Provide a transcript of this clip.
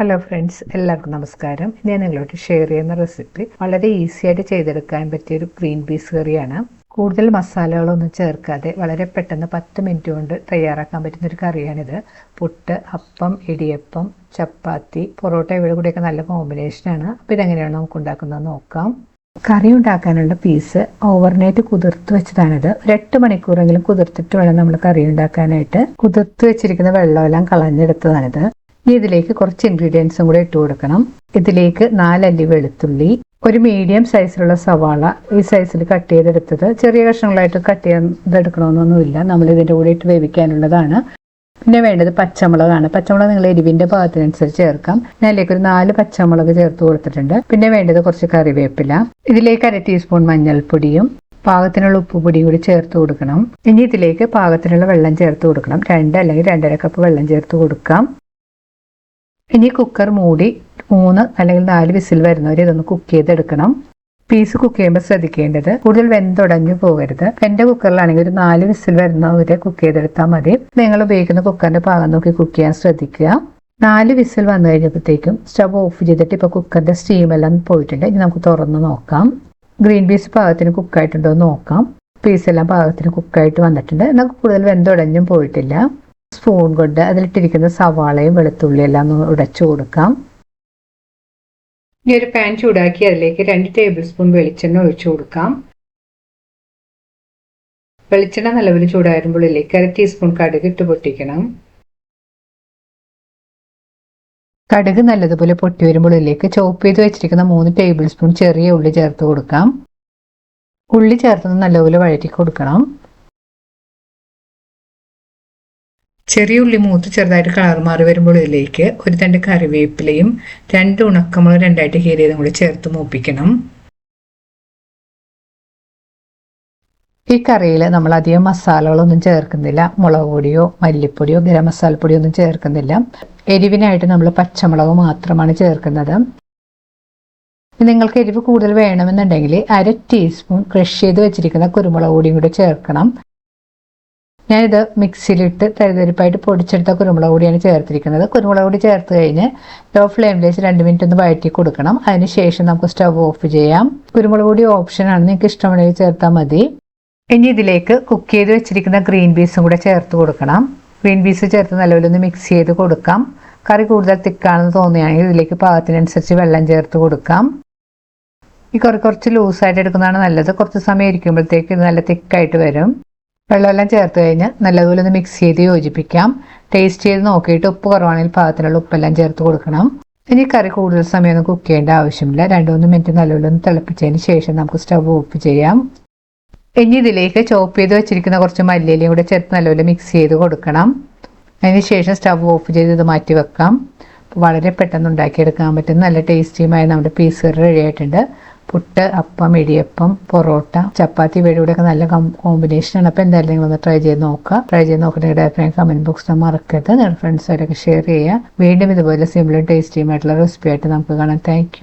Hello friends എല്ലാവർക്കും നമസ്കാരം. ഞാൻ നിങ്ങളോട് ഷെയർ ചെയ്യുന്ന റെസിപ്പി വളരെ ഈസി ആയിട്ട് ചെയ്തെടുക്കാൻ പറ്റിയ ഒരു ഗ്രീൻ പീസ് കറിയാണ് കൂടുതൽ മസാലകളൊന്നും ചേർക്കാതെ വളരെ പെട്ടെന്ന് പത്ത് മിനിറ്റ് കൊണ്ട് തയ്യാറാക്കാൻ പറ്റുന്ന ഒരു കറിയാണിത് പുട്ട് അപ്പം ഇടിയപ്പം ചപ്പാത്തി പൊറോട്ട ഇവിടെ കൂടെയൊക്കെ നല്ല കോമ്പിനേഷനാണ് അപ്പോൾ ഇതെങ്ങനെയാണ് നമുക്ക് ഉണ്ടാക്കുന്നത് നോക്കാം. കറി ഉണ്ടാക്കാനുള്ള പീസ് ഓവർനൈറ്റ് കുതിർത്ത് വെച്ചതാണിത്. ഒരു എട്ട് മണിക്കൂറെങ്കിലും കുതിർത്തിട്ട് വേണം നമ്മൾ കറി ഉണ്ടാക്കാനായിട്ട്. കുതിർത്ത് വെച്ചിരിക്കുന്ന വെള്ളമെല്ലാം കളഞ്ഞെടുത്തതാണിത്. ഇതിലേക്ക് കുറച്ച് ഇൻഗ്രീഡിയൻസും കൂടെ ഇട്ട് കൊടുക്കണം. ഇതിലേക്ക് നാലല്ലി വെളുത്തുള്ളി ഒരു മീഡിയം സൈസിലുള്ള സവാള ഈ സൈസിൽ കട്ട് ചെയ്തെടുത്തത് ചെറിയ കഷ്ണങ്ങളായിട്ട് കട്ട് ചെയ്തെടുക്കണമെന്നൊന്നുമില്ല നമ്മൾ ഇതിന്റെ കൂടെ ഇട്ട് വേവിക്കാനുള്ളതാണ്. പിന്നെ വേണ്ടത് പച്ചമുളകാണ്. പച്ചമുളക് നിങ്ങൾ എരിവിന്റെ ഭാഗത്തിനനുസരിച്ച് ചേർക്കാം. ഞാൻ ഇതിലേക്ക് ഒരു നാല് പച്ചമുളക് ചേർത്ത് കൊടുത്തിട്ടുണ്ട്. പിന്നെ വേണ്ടത് കുറച്ച് കറിവേപ്പില. ഇതിലേക്ക് അര ടീസ്പൂൺ മഞ്ഞൾപ്പൊടിയും പാകത്തിനുള്ള ഉപ്പുപൊടിയും കൂടി ചേർത്ത് കൊടുക്കണം. ഇനി ഇതിലേക്ക് പാകത്തിനുള്ള വെള്ളം ചേർത്ത് കൊടുക്കണം. രണ്ട് അല്ലെങ്കിൽ രണ്ടര കപ്പ് വെള്ളം ചേർത്ത് കൊടുക്കാം. ഇനി കുക്കർ മൂടി മൂന്ന് അല്ലെങ്കിൽ നാല് വിസിൽ വരുന്നവരെ ഇതൊന്ന് കുക്ക് ചെയ്തെടുക്കണം. പീസ് കുക്ക് ചെയ്യുമ്പോൾ ശ്രദ്ധിക്കേണ്ടത് കൂടുതൽ വെന്തുടഞ്ഞു പോകരുത്. എന്റെ കുക്കറിലാണെങ്കിൽ ഒരു നാല് വിസിൽ വരുന്നവരെ കുക്ക് ചെയ്തെടുത്താൽ മതി. നിങ്ങൾ ഉപയോഗിക്കുന്ന കുക്കറിന്റെ ഭാഗം നോക്കി കുക്ക് ചെയ്യാൻ ശ്രദ്ധിക്കുക. നാല് വിസിൽ വന്നു കഴിഞ്ഞപ്പോഴത്തേക്കും സ്റ്റവ് ഓഫ് ചെയ്തിട്ട് ഇപ്പോൾ കുക്കറിന്റെ സ്റ്റീം എല്ലാം പോയിട്ടുണ്ട്. ഇനി നമുക്ക് തുറന്ന് നോക്കാം. ഗ്രീൻ പീസ് പാകത്തിന് കുക്കായിട്ടുണ്ടോ എന്ന് നോക്കാം. പീസ് എല്ലാം പാകത്തിന് കുക്കായിട്ട് വന്നിട്ടുണ്ട്. എന്നാൽ കൂടുതൽ വെന്തുടഞ്ഞും പോയിട്ടില്ല. സ്പൂൺ കൊണ്ട് അതിലിട്ടിരിക്കുന്ന സവാളയും വെളുത്തുള്ളിയും എല്ലാം ഒന്ന് ഉടച്ചു കൊടുക്കാം. ഇനി ഒരു പാൻ ചൂടാക്കി അതിലേക്ക് രണ്ട് ടേബിൾ സ്പൂൺ വെളിച്ചെണ്ണ ഒഴിച്ചു കൊടുക്കാം. വെളിച്ചെണ്ണ നിലവിൽ ചൂടായിരുമ്പോൾ ഇതിലേക്ക് അര ടീസ്പൂൺ കടുക് ഇട്ട് പൊട്ടിക്കണം. കടുക് നല്ലതുപോലെ പൊട്ടി വരുമ്പോൾ ഇതിലേക്ക് ചോപ്പ് ചെയ്ത് വെച്ചിരിക്കുന്ന മൂന്ന് ടേബിൾ സ്പൂൺ ചെറിയ ഉള്ളി ചേർത്ത് കൊടുക്കാം. ഉള്ളി ചേർത്ത് നല്ലപോലെ വഴറ്റി കൊടുക്കണം. ചെറിയ ഉള്ളി മൂത്ത് ചെറുതായിട്ട് കളർ മാറി വരുമ്പോൾ ഇതിലേക്ക് ഒരു തണ്ട് കറിവേപ്പിലയും രണ്ട് ഉണക്കമുളക് രണ്ടായിട്ട് കീറിയതും കൂടി ചേർത്ത് മൂപ്പിക്കണം. ഈ കറിയിൽ നമ്മൾ അധികം മസാലകളൊന്നും ചേർക്കുന്നില്ല. മുളക് പൊടിയോ മല്ലിപ്പൊടിയോ ഗരം മസാലപ്പൊടിയോ ഒന്നും ചേർക്കുന്നില്ല. എരിവിനായിട്ട് നമ്മൾ പച്ചമുളക് മാത്രമാണ് ചേർക്കുന്നത്. നിങ്ങൾക്ക് എരിവ് കൂടുതൽ വേണമെന്നുണ്ടെങ്കിൽ അര ടീസ്പൂൺ ക്രഷ് ചെയ്ത് വെച്ചിരിക്കുന്ന കുരുമുളക് പൊടിയും കൂടി ചേർക്കണം. ഞാനിത് മിക്സിയിലിട്ട് തരിതരിപ്പായിട്ട് പൊടിച്ചെടുത്ത കുരുമുളക് പൊടിയാണ് ചേർത്തിരിക്കുന്നത്. കുരുമുളക് പൊടി ചേർത്ത് കഴിഞ്ഞ് ലോ ഫ്ലെയിമിൽ വെച്ച് രണ്ട് മിനിറ്റ് ഒന്ന് വഴറ്റി കൊടുക്കണം. അതിനുശേഷം നമുക്ക് സ്റ്റവ് ഓഫ് ചെയ്യാം. കുരുമുളക് പൊടി ഓപ്ഷനാണ് നിങ്ങൾക്ക് ഇഷ്ടമുണ്ടെങ്കിൽ ചേർത്താൽ മതി. ഇനി ഇതിലേക്ക് കുക്ക് ചെയ്ത് വെച്ചിരിക്കുന്ന ഗ്രീൻ ബീസും കൂടെ ചേർത്ത് കൊടുക്കണം. ഗ്രീൻ ബീസ് ചേർത്ത് നല്ലപോലെ ഒന്ന് മിക്സ് ചെയ്ത് കൊടുക്കാം. കറി കൂടുതൽ തിക്കാണെന്ന് തോന്നുകയാണെങ്കിൽ ഇതിലേക്ക് പാകത്തിനനുസരിച്ച് വെള്ളം ചേർത്ത് കൊടുക്കാം. ഈ കറി കുറച്ച് ലൂസായിട്ട് എടുക്കുന്നതാണ് നല്ലത്. കുറച്ച് സമയം ഇരിക്കുമ്പോഴത്തേക്ക് ഇത് നല്ല തിക്കായിട്ട് വരും. വെള്ളമെല്ലാം ചേർത്ത് കഴിഞ്ഞ് നല്ലതുപോലെ ഒന്ന് മിക്സ് ചെയ്ത് യോജിപ്പിക്കാം. ടേസ്റ്റ് ചെയ്ത് നോക്കിയിട്ട് ഉപ്പ് കുറവാണെങ്കിൽ പാകത്തിനുള്ള ഉപ്പെല്ലാം ചേർത്ത് കൊടുക്കണം. ഇനി കറി കൂടുതൽ സമയമൊന്നും കുക്ക് ചെയ്യേണ്ട ആവശ്യമില്ല. രണ്ട് മൂന്ന് മിനിറ്റ് നല്ലപോലെ ഒന്ന് തിളപ്പിച്ചതിന് ശേഷം നമുക്ക് സ്റ്റവ് ഓഫ് ചെയ്യാം. ഇനി ഇതിലേക്ക് ചോപ്പ് ചെയ്ത് വെച്ചിരിക്കുന്ന കുറച്ച് മല്ലിയിലയും കൂടെ ചേർത്ത് നല്ലപോലെ മിക്സ് ചെയ്ത് കൊടുക്കണം. അതിന് ശേഷം സ്റ്റവ് ഓഫ് ചെയ്ത് ഇത് മാറ്റി വെക്കാം. വളരെ പെട്ടെന്ന് ഉണ്ടാക്കിയെടുക്കാൻ പറ്റുന്ന നല്ല ടേസ്റ്റിയുമായ നമ്മുടെ പീസ് കറി റെഡി ആയിട്ടുണ്ട്. പുട്ട് അപ്പം ഇടിയപ്പം പൊറോട്ട ചപ്പാത്തി ഇവയുടെ നല്ല കോമ്പിനേഷൻ ആണ്. അപ്പോൾ എന്തായാലും നിങ്ങളൊന്ന് ട്രൈ ചെയ്ത് നോക്കുക. ട്രൈ ചെയ്ത് നോക്കിയിട്ട് നിങ്ങളുടെ അഭിപ്രായം കമന്റ് ബോക്സിൽ മറക്കരുത്. നിങ്ങളുടെ ഫ്രണ്ട്സായിട്ടൊക്കെ ഷെയർ ചെയ്യുക. വീണ്ടും ഇതുപോലെ സിമ്പിളും ടേസ്റ്റിയുമായിട്ടുള്ള റെസിപ്പി ആയിട്ട് നമുക്ക് കാണാം. താങ്ക്